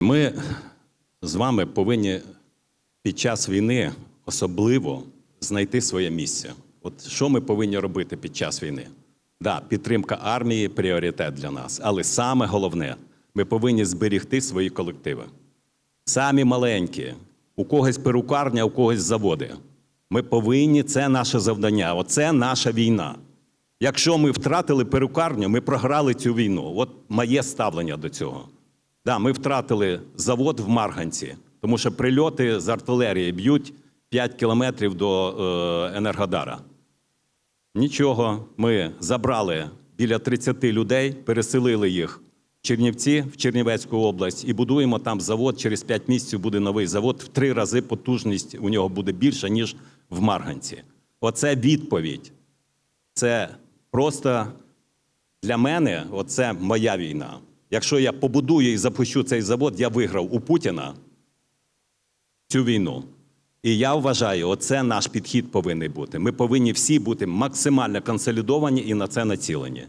Ми з вами повинні під час війни особливо знайти своє місце. От що ми повинні робити під час війни? Да, підтримка армії пріоритет для нас, але саме головне, ми повинні зберігти свої колективи. Самі маленькі, у когось перукарня, у когось заводи. Ми повинні, це наше завдання, оце наша війна. Якщо ми втратили перукарню, ми програли цю війну. От моє ставлення до цього. Да, ми втратили завод в Марганці, тому що прильоти з артилерії б'ють 5 кілометрів до е, Енергодара. Нічого, ми забрали біля 30 людей, переселили їх в Чернівці, в Чернівецьку область, і будуємо там завод. Через 5 місяців буде новий завод. В три рази потужність у нього буде більша, ніж в Марганці. Оце відповідь. Це просто для мене оце моя війна. Якщо я побудую і запущу цей завод, я виграв у Путіна цю війну. І я вважаю, оце наш підхід повинен бути. Ми повинні всі бути максимально консолідовані і на це націлені.